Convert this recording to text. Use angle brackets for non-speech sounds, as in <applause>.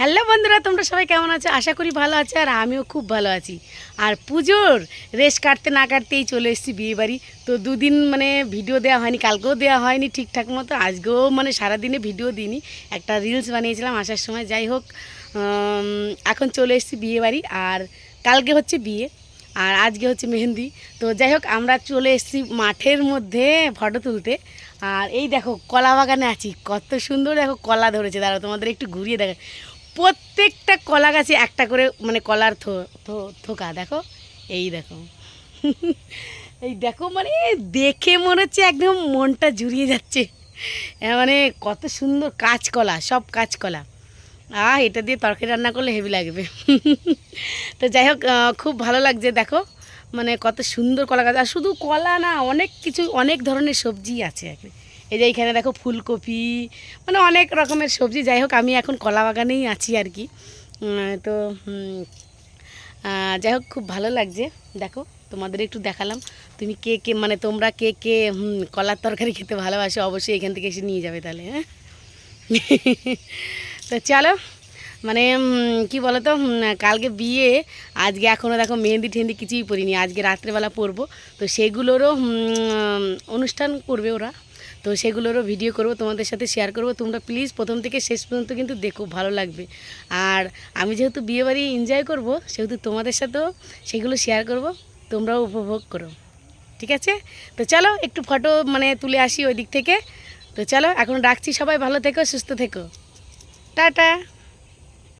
Hello বন্ধুরা, তোমরা সবাই কেমন আছো? আশা করি ভালো আছো আর আমিও খুব ভালো আছি। আর পুজোর রেস কাটতে না কাটতেই চলে এসেছি বিয়ে বাড়ি। তো দুদিন মানে ভিডিও দেওয়া হয়নি, কালকেও দেওয়া হয়নি ঠিকঠাক মতো। আজকেও মানে সারাদিনে ভিডিও দিইনি। একটা রিলস বানিয়েছিলাম আসার সময়। যাই হোক এখন চলে এসেছি বিয়ে বাড়ি। আর কালকে হচ্ছে বিয়ে, আর আজকে হচ্ছে মেহেন্দি। তো যাই হোক, আমরা চলে এসেছি মাঠের মধ্যে ফটো তুলতে। আর এই দেখো, কলা বাগানে আছি। কত সুন্দর দেখো, কলা ধরেছে। দাঁড়াও, তোমাদের একটু ঘুরিয়ে দেখা। প্রত্যেকটা কলা গাছে একটা করে মানে কলার থোকা, দেখো? এই দেখো। এই দেখো মানে দেখে মনে হচ্ছে একদম মনটা জুড়িয়ে যাচ্ছে। এ মানে কত সুন্দর কাঁচকলা, সব কাঁচকলা। আ এটা দিয়ে তরকারি রান্না করলে হেভি লাগবে। তো যাই হোক খুব ভালো লাগছে, দেখো। মানে কত সুন্দর কলা গাছ। আর শুধু কলা না, অনেক কিছু, অনেক ধরনের সবজি আছে। এই যে এইখানে দেখো ফুলকপি মানে অনেক রকমের সবজি। যাই হোক, আমি এখন কলা বাগানেই আছি আর কি। তো যাই হোক, খুব ভালো লাগছে। দেখো, তোমাদের একটু দেখালাম। তুমি কে কে মানে তোমরা কে কে কলার তরকারি খেতে ভালোবাসো, অবশ্যই এখান থেকে এসে নিয়ে যাবে তাহলে হ্যাঁ? <laughs> তো চলো মানে কি তো কালকে বিয়ে, আজকে এখনও দেখো মেহেন্দি টেহেন্দি কিছুই পরিনি। আজকে রাত্রেবেলা পরবো। তো সেগুলোরও অনুষ্ঠান করবে ওরা। তো সেগুলোরও ভিডিও করব, তোমাদের সাথে শেয়ার করব। তোমরা প্লিজ প্রথম থেকে শেষ পর্যন্ত কিন্তু দেখো, ভালো লাগবে। আর আমি যেহেতু বিয়েবাড়ি এনজয় করব, সেহেতু তোমাদের সাথেও সেগুলো শেয়ার করব, তোমরাও উপভোগ করো। ঠিক আছে? তো চলো, একটু ফটো মানে তুলে আসি ওই দিক থেকে। তো চলো, এখন রাখছি সবাই, ভালো থেকো, সুস্থ থেকো। টাটা!